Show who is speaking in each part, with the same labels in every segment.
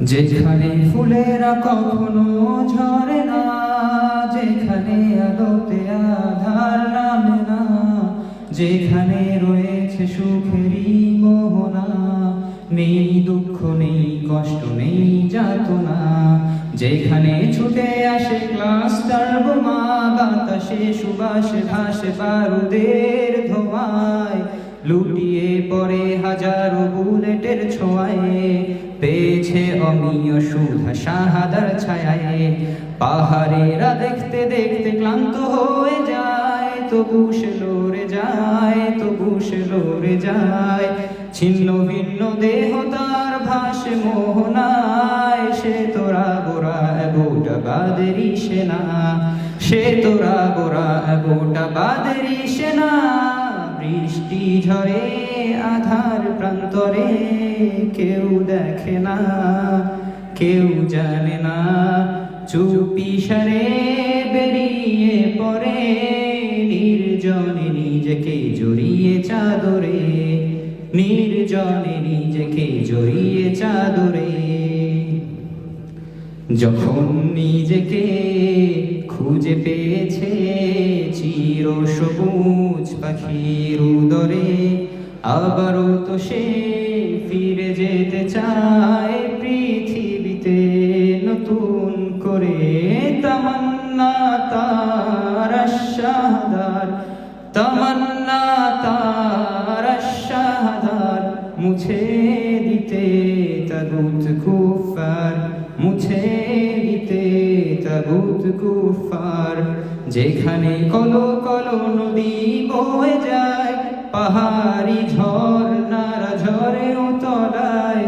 Speaker 1: যেখানে ফুলেরা কখনো ঝরে না, যেখানে আলোতে আধার নামে না, যেখানে রয়েছে সুখেরই মোহনা, নেই দুঃখ, নেই কষ্ট, নেই যাতনা, যেখানে ছুটে আসে ক্লাস্টার বোমা, বাতাসে সুবাসে ভাসে বারুদের ধোঁয়ায়, লুটিয়ে পড়ে হাজারো বুলেটের ছোঁয়ায় পেয়েছে অমীয় সুধা শাহাদার ছায়ায়। পাহাড়েরা দেখতে দেখতে ক্লান্ত হয়ে যায়, তবু সে লড়ে যায়, তবু সে লড়ে যায়। ছিন্ন ভিন্ন দেহ তার ভাসে মোহনায়, সে তোরা গোরা গোটা বাদেরি সেনা। সে তোরা গোরা গোটা বাদেরি সেনা। বৃষ্টি ঝরে, আধার প্রান্তরে কেউ দেখে না, কেউ জানে না। চুপি সারে বেরিয়ে পরে নির্জনে নিজেকে জড়িয়ে চাদরে, নির্জনে নিজেকে জড়িয়ে চাদরে। যখন নিজেকে খুঁজে পেয়েছে চির সবুজ পাখির উদরে আবারও তো সে ফিরে যেতে চায় পৃথিবীতে নতুন করে তামান্না তার শাহাদার তামান্না তার শাহাদার মুছে দিতে তাগুত কুফার, মুছে যেখানে কলো কলো নদী বয়ে যায়, পাহাড়ি ঝর্ণারা ঝরে তলায়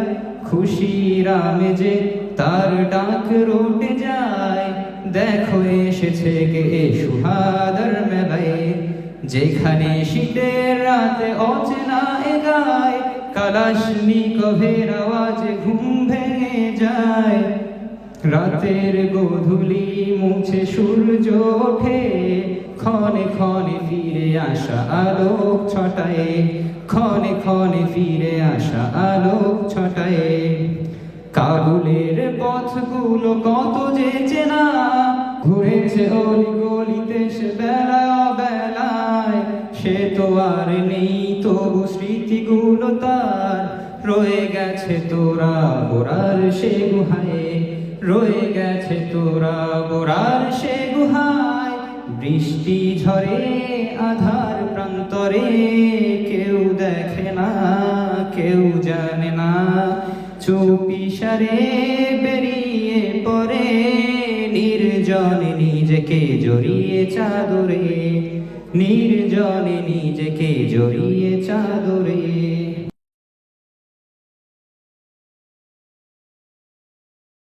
Speaker 1: খুশির যে তার ডাক রোটে যায়, দেখো এসেছে কে সুহাদার মেলায়। যেখানে শীতের রাতে অচেনা গায় কালাশনি কভের আওয়াজে ঘুম ভেঙে যায়। রাতের গোধূলি মুছে সূর্য ওঠে, ক্ষণে ক্ষণে ফিরে আসা আলোক ছটায়, ক্ষণে ক্ষণে ফিরে আসা আলোক ছটায়। কাবুলের পথগুলো কত যে চেনা, ঘুরেছে অলি গলিতে বেলা বেলায়। সে তো আর নেই, তবু স্মৃতিগুলো তার, রয়ে গেছে তোরা বোরার সে গুহায়। রয়ে গেছে তোরা বোরার সে গুহায়। বৃষ্টি ঝরে আধার প্রান্তরে। কেউ দেখে না, কেউ জানে না। চুপি সারে বেরিয়ে পড়ে। নির্জনে নিজেকে জড়িয়ে চাদরে। নির্জনে নিজেকে জড়িয়ে চাদরে।